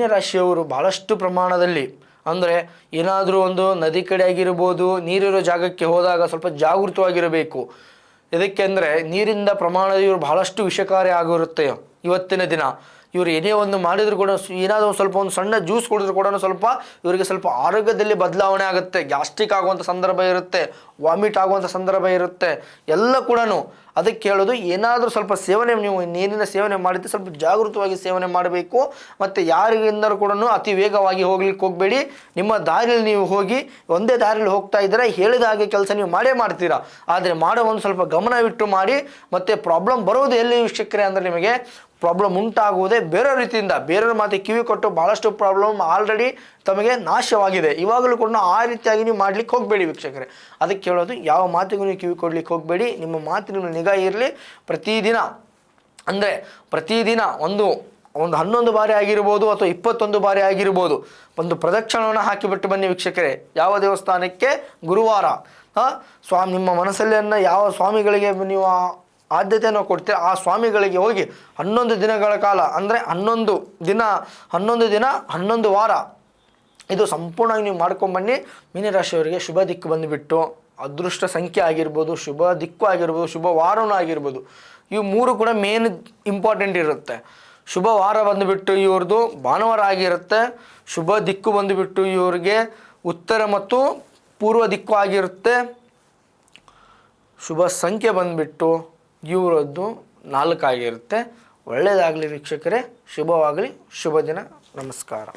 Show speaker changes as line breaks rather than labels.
ಮೀನರಾಶಿಯವರು ಬಹಳಷ್ಟು ಪ್ರಮಾಣದಲ್ಲಿ ಅಂದರೆ ಏನಾದರೂ ಒಂದು ನದಿ ಕಡೆ ಆಗಿರ್ಬೋದು, ನೀರಿರೋ ಜಾಗಕ್ಕೆ ಹೋದಾಗ ಸ್ವಲ್ಪ ಜಾಗೃತವಾಗಿರಬೇಕು. ಇದಕ್ಕೆಂದರೆ ನೀರಿಂದ ಪ್ರಮಾಣ ಇವರು ಬಹಳಷ್ಟು ವಿಷಕಾರಿ ಆಗಿರುತ್ತೆ ಇವತ್ತಿನ ದಿನ. ಇವರು ಏನೇ ಒಂದು ಮಾಡಿದ್ರು ಕೂಡ ಏನಾದರೂ ಸ್ವಲ್ಪ ಒಂದು ಸಣ್ಣ ಜ್ಯೂಸ್ ಕುಡಿದ್ರು ಕೂಡ ಸ್ವಲ್ಪ ಇವರಿಗೆ ಸ್ವಲ್ಪ ಆರೋಗ್ಯದಲ್ಲಿ ಬದಲಾವಣೆ ಆಗುತ್ತೆ. ಗ್ಯಾಸ್ಟ್ರಿಕ್ ಆಗುವಂಥ ಸಂದರ್ಭ ಇರುತ್ತೆ, ವಾಮಿಟ್ ಆಗುವಂಥ ಸಂದರ್ಭ ಇರುತ್ತೆ. ಎಲ್ಲ ಕೂಡ ಅದಕ್ಕೆ ಹೇಳೋದು ಏನಾದರೂ ಸ್ವಲ್ಪ ಸೇವನೆ ನೀವು ನೀರಿನ ಸೇವನೆ ಮಾಡಿದ್ದು ಸ್ವಲ್ಪ ಜಾಗೃತವಾಗಿ ಸೇವನೆ ಮಾಡಬೇಕು. ಮತ್ತು ಯಾರಿಗಿಂದರೂ ಕೂಡ ಅತಿ ವೇಗವಾಗಿ ಹೋಗ್ಲಿಕ್ಕೆ ಹೋಗಬೇಡಿ. ನಿಮ್ಮ ದಾರಿಯಲ್ಲಿ ನೀವು ಹೋಗಿ, ಒಂದೇ ದಾರಿಯಲ್ಲಿ ಹೋಗ್ತಾ ಇದ್ದರೆ ಹೇಳಿದ ಹಾಗೆ ಕೆಲಸ ನೀವು ಮಾಡೇ ಮಾಡ್ತೀರಾ. ಆದರೆ ಮಾಡೋ ಒಂದು ಸ್ವಲ್ಪ ಗಮನವಿಟ್ಟು ಮಾಡಿ, ಮತ್ತು ಪ್ರಾಬ್ಲಮ್ ಬರೋದು ಎಲ್ಲಿ ವೀಕ್ಷಕರೇ ಅಂದರೆ ನಿಮಗೆ ಪ್ರಾಬ್ಲಮ್ ಉಂಟಾಗುವುದೇ ಬೇರೆ ರೀತಿಯಿಂದ. ಬೇರೆಯವ್ರ ಮಾತೆ ಕಿವಿ ಕೊಟ್ಟು ಭಾಳಷ್ಟು ಪ್ರಾಬ್ಲಮ್ ಆಲ್ರೆಡಿ ತಮಗೆ ನಾಶವಾಗಿದೆ. ಇವಾಗಲೂ ಕೂಡ ಆ ರೀತಿಯಾಗಿ ನೀವು ಮಾಡ್ಲಿಕ್ಕೆ ಹೋಗಬೇಡಿ ವೀಕ್ಷಕರೇ. ಅದಕ್ಕೆ ಹೇಳೋದು ಯಾವ ಮಾತಿಗೂ ನೀವು ಕಿವಿ ಕೊಡ್ಲಿಕ್ಕೆ ಹೋಗಬೇಡಿ. ನಿಮ್ಮ ಮಾತಿನ ನಿಗಾ ಇರಲಿ, ಪ್ರತಿದಿನ, ಅಂದರೆ ಪ್ರತಿದಿನ ಒಂದು ಒಂದು ಹನ್ನೊಂದು ಬಾರಿ ಆಗಿರ್ಬೋದು ಅಥವಾ ಇಪ್ಪತ್ತೊಂದು ಬಾರಿ ಆಗಿರ್ಬೋದು, ಒಂದು ಪ್ರದಕ್ಷಿಣವನ್ನು ಹಾಕಿಬಿಟ್ಟು ಬನ್ನಿ ವೀಕ್ಷಕರೇ. ಯಾವ ದೇವಸ್ಥಾನಕ್ಕೆ? ಗುರುವಾರ. ಸ್ವಾಮಿ, ನಿಮ್ಮ ಮನಸ್ಸಲ್ಲಿಯನ್ನು ಯಾವ ಸ್ವಾಮಿಗಳಿಗೆ ನೀವು ಆದ್ಯತೆಯನ್ನು ಕೊಡ್ತೀರ, ಆ ಸ್ವಾಮಿಗಳಿಗೆ ಹೋಗಿ ಹನ್ನೊಂದು ದಿನಗಳ ಕಾಲ, ಅಂದರೆ ಹನ್ನೊಂದು ದಿನ ಹನ್ನೊಂದು ದಿನ, ಹನ್ನೊಂದು ವಾರ, ಇದು ಸಂಪೂರ್ಣವಾಗಿ ನೀವು ಮಾಡ್ಕೊಂಬನ್ನಿ ಮೀನರಾಶಿಯವರಿಗೆ ಶುಭ ದಿಕ್ಕು ಬಂದುಬಿಟ್ಟು. ಅದೃಷ್ಟ ಸಂಖ್ಯೆ ಆಗಿರ್ಬೋದು, ಶುಭ ದಿಕ್ಕು ಆಗಿರ್ಬೋದು, ಶುಭ ವಾರನೂ ಆಗಿರ್ಬೋದು ಇವು ಮೂರು ಕೂಡ ಮೇನ್ ಇಂಪಾರ್ಟೆಂಟ್ ಇರುತ್ತೆ. ಶುಭ ವಾರ ಬಂದುಬಿಟ್ಟು ಇವ್ರದ್ದು ಭಾನುವಾರ ಆಗಿರುತ್ತೆ, ಶುಭ ದಿಕ್ಕು ಬಂದುಬಿಟ್ಟು ಇವ್ರಿಗೆ ಉತ್ತರ ಮತ್ತು ಪೂರ್ವ ದಿಕ್ಕು ಆಗಿರುತ್ತೆ. ಶುಭ ಸಂಖ್ಯೆ ಬಂದುಬಿಟ್ಟು ಇವರದ್ದು ನಾಲ್ಕಾಗಿರುತ್ತೆ ಒಳ್ಳೆಯದಾಗಲಿ ವೀಕ್ಷಕರೇ, ಶುಭವಾಗಲಿ, ಶುಭ ದಿನ, ನಮಸ್ಕಾರ.